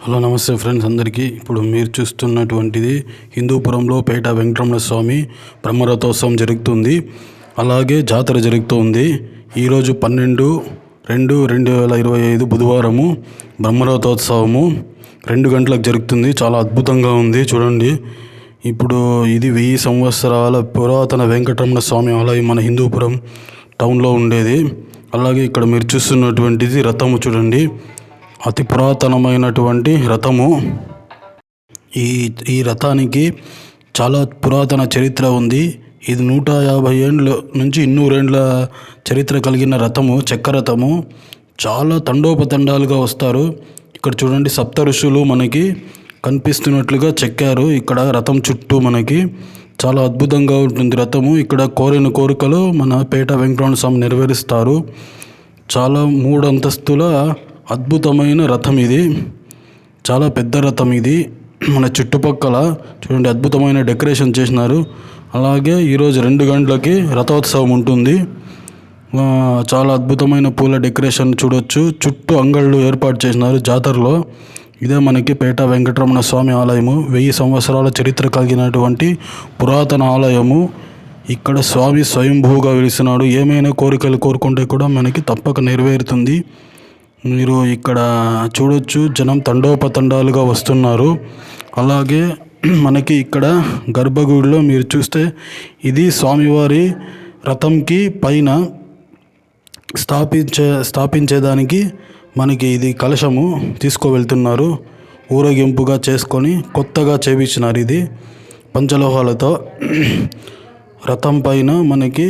Hello నమస్తే friends అందరికీ. ఇప్పుడు మీరు చూస్తున్నటువంటిది హిందూపురంలో పేట వెంకటరమణ స్వామి బ్రహ్మరథోత్సవం జరుగుతుంది. అలాగే జాతర జరుగుతుంది. ఈరోజు పన్నెండు రెండు రెండు వేల ఇరవై ఐదు బుధవారము బ్రహ్మరథోత్సవము. రెండు గంటలకు జరుగుతుంది. చాలా అద్భుతంగా ఉంది. చూడండి. ఇప్పుడు ఇది వెయ్యి సంవత్సరాల పురాతన వెంకటరమణ స్వామి ఆలయం మన హిందూపురం టౌన్లో ఉండేది. అలాగే ఇక్కడ మీరు చూస్తున్నటువంటిది రథము చూడండి. అతి పురాతనమైనటువంటి రథము. ఈ ఈ రథానికి చాలా పురాతన చరిత్ర ఉంది. ఇది నూట యాభై ఏండ్ల నుంచి ఇన్నూరేండ్ల చరిత్ర కలిగిన రథము చెక్క రథము. చాలా తండోపతండాలుగా వస్తారు. ఇక్కడ చూడండి సప్త ఋషులు మనకి కనిపిస్తున్నట్లుగా చెక్కారు. ఇక్కడ రథం చుట్టూ మనకి చాలా అద్భుతంగా ఉంటుంది రథము. ఇక్కడ కోరిన కోరికలు మన పేట వెంకటరమణ స్వామి నెరవేరుస్తారు. చాలా మూడు అంతస్తుల అద్భుతమైన రథం ఇది. చాలా పెద్ద రథం ఇది. మన చుట్టుపక్కల చూడండి అద్భుతమైన డెకరేషన్ చేసినారు. అలాగే ఈరోజు రెండు గంటలకి రథోత్సవం ఉంటుంది. చాలా అద్భుతమైన పూల డెకరేషన్ చూడొచ్చు. చుట్టూ అంగళ్ళు ఏర్పాటు చేసినారు జాతరలో. ఇదే మనకి పేట వెంకటరమణ స్వామి ఆలయము. వెయ్యి సంవత్సరాల చరిత్ర కలిగినటువంటి పురాతన ఆలయము. ఇక్కడ స్వామి స్వయంభూగా వెలిసినాడు. ఏమైనా కోరికలు కోరుకుంటే కూడా మనకి తప్పక నెరవేరుతుంది. మీరు ఇక్కడ చూడొచ్చు జనం తండోపతండాలుగా వస్తున్నారు. అలాగే మనకి ఇక్కడ గర్భగుడిలో మీరు చూస్తే ఇది స్వామివారి రథంకి పైన స్థాపించే స్థాపించేదానికి మనకి ఇది కలశము తీసుకువెళ్తున్నారు. ఊరేగింపుగా చేసుకొని కొత్తగా చేపించినారు ఇది. పంచలోహాలతో రథం పైన మనకి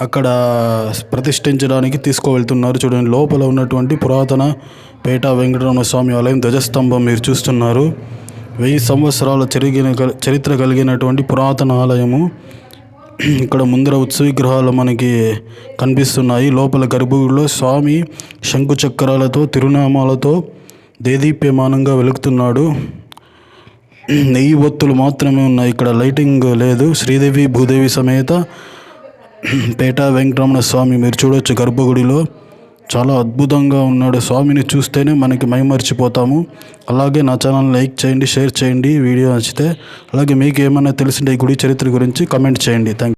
అక్కడ ప్రతిష్ఠించడానికి తీసుకువెళ్తున్నారు చూడండి. లోపల ఉన్నటువంటి పురాతన పేట వెంకటరమణ స్వామి ఆలయం ధ్వజస్తంభం మీరు చూస్తున్నారు. వెయ్యి సంవత్సరాల చెరిగిన చరిత్ర కలిగినటువంటి పురాతన ఆలయము. ఇక్కడ ముందర ఉత్సవ విగ్రహాలు మనకి కనిపిస్తున్నాయి. లోపల గర్భగుడిలో స్వామి శంకు చక్రాలతో తిరునామాలతో దేదీప్యమానంగా వెలుగుతున్నాడు. నెయ్యి ఒత్తులు మాత్రమే ఉన్నాయి. ఇక్కడ లైటింగ్ లేదు. శ్రీదేవి భూదేవి సమేత పేట వెంకటరమణ స్వామి మీరు చూడొచ్చు గర్భగుడిలో. చాలా అద్భుతంగా ఉన్నాడు స్వామిని చూస్తేనే మనకి మైమర్చిపోతాము అలాగే నా ఛానల్ లైక్ చేయండి షేర్ చేయండి వీడియో నచ్చితే. అలాగే మీకు ఏమైనా తెలిసిండే ఈ గుడి చరిత్ర గురించి కమెంట్ చేయండి. థ్యాంక్